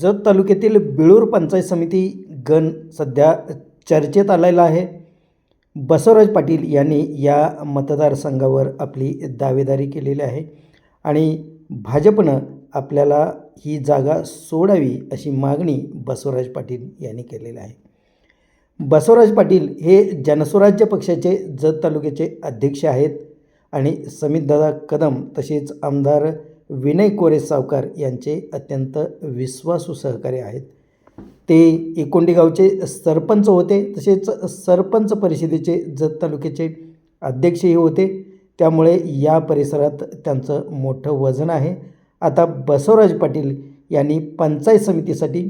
जत तालुक्यातील बिळूर पंचायत समिती गण सध्या चर्चेत आलेला आहे. बसवराज पाटील यांनी या मतदारसंघावर आपली दावेदारी केलेली आहे आणि भाजपनं आपल्याला ही जागा सोडावी अशी मागणी बसवराज पाटील यांनी केलेली आहे. बसवराज पाटील हे जनस्वराज्य पक्षाचे जत तालुक्याचे अध्यक्ष आहेत आणि समितदादा कदम तसेच आमदार विनय कोरे सावकार यांचे अत्यंत विश्वासू सहकारी आहेत. ते एकोंडी गावचे सरपंच होते तसेच सरपंच परिषदेचे जत तालुक्याचे अध्यक्षही होते. त्यामुळे या परिसरात त्यांचं मोठं वजन आहे. आता बसवराज पाटील यांनी पंचायत समितीसाठी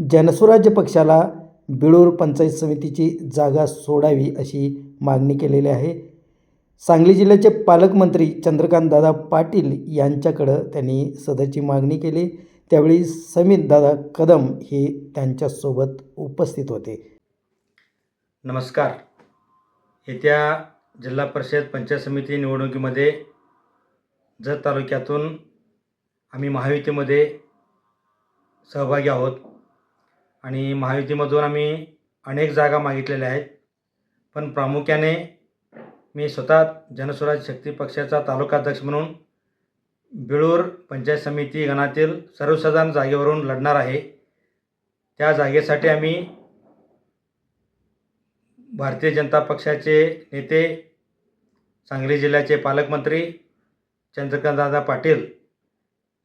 जनस्वराज्य पक्षाला बिळूर पंचायत समितीची जागा सोडावी अशी मागणी केलेली आहे. सांगली जिल्ह्याचे पालकमंत्री चंद्रकांतदादा पाटील यांच्याकडं त्यांनी सदरची मागणी केली. त्यावेळी समितदादा कदम हे त्यांच्यासोबत उपस्थित होते. नमस्कार. येत्या जिल्हा परिषद पंचायत समिती निवडणुकीमध्ये जत तालुक्यातून आम्ही महायुतीमध्ये सहभागी आहोत. आणि महायुतीमधून आम्ही अनेक जागा मागितलेल्या आहेत. पण प्रामुख्याने मी स्वतः जनस्वराज शक्ती पक्षाचा तालुकाध्यक्ष म्हणून बिळूर पंचायत समिती गणातील सर्वसाधारण जागेवरून लढणार आहे. त्या जागेसाठी आम्ही भारतीय जनता पक्षाचे नेते सांगली जिल्ह्याचे पालकमंत्री चंद्रकांतदादा पाटील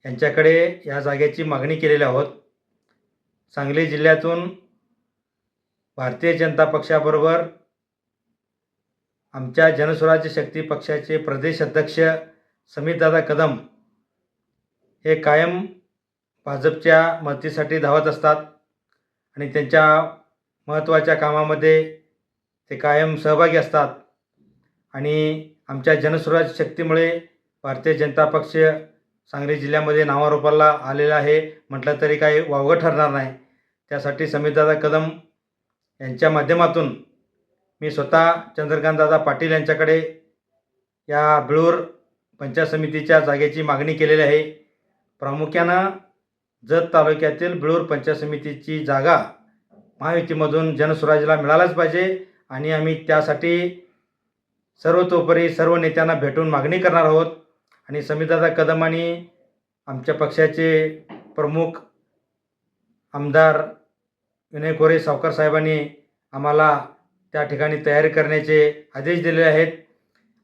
यांच्याकडे या जागेची मागणी केलेली आहोत. सांगली जिल्ह्यातून भारतीय जनता पक्षाबरोबर आमच्या जनस्वराज्य शक्ती पक्षाचे प्रदेश अध्यक्ष समितदादा कदम हे कायम भाजपच्या मदतीसाठी धावत असतात आणि त्यांच्या महत्त्वाच्या कामामध्ये ते कायम सहभागी असतात. आणि आमच्या जनस्वराज शक्तीमुळे भारतीय जनता पक्ष सांगली जिल्ह्यामध्ये नावारूपाला आलेला आहे म्हटलं तरी काही वावगं ठरणार नाही. त्यासाठी समितदादा कदम यांच्या माध्यमातून मी स्वतः चंद्रकांतदादा पाटील यांच्याकडे या बिळूर पंचायत समितीच्या जागेची मागणी केलेली आहे. प्रामुख्यानं जत तालुक्यातील बिळूर पंचायत समितीची जागा महायुतीमधून जनस्वराज्याला मिळालाच पाहिजे आणि आम्ही त्यासाठी सर्वतोपरी सर्व नेत्यांना भेटून मागणी करणार आहोत. आणि समितदादा कदम आणि आमच्या पक्षाचे प्रमुख आमदार विनय कोरे सावकार साहेबांनी आम्हाला त्या ठिकाणी तयारी करण्याचे आदेश दिलेले आहेत.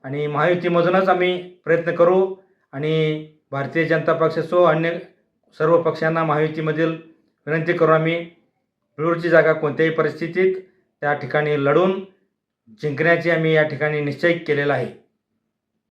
आणि महायुतीमधूनच आम्ही प्रयत्न करू आणि भारतीय जनता पक्षासह अन्य सर्व पक्षांना महायुतीमधील विनंती करू आम्ही बिळूरची जागा कोणत्याही परिस्थितीत त्या ठिकाणी लढून जिंकण्याची आम्ही या ठिकाणी निश्चय केलेला आहे.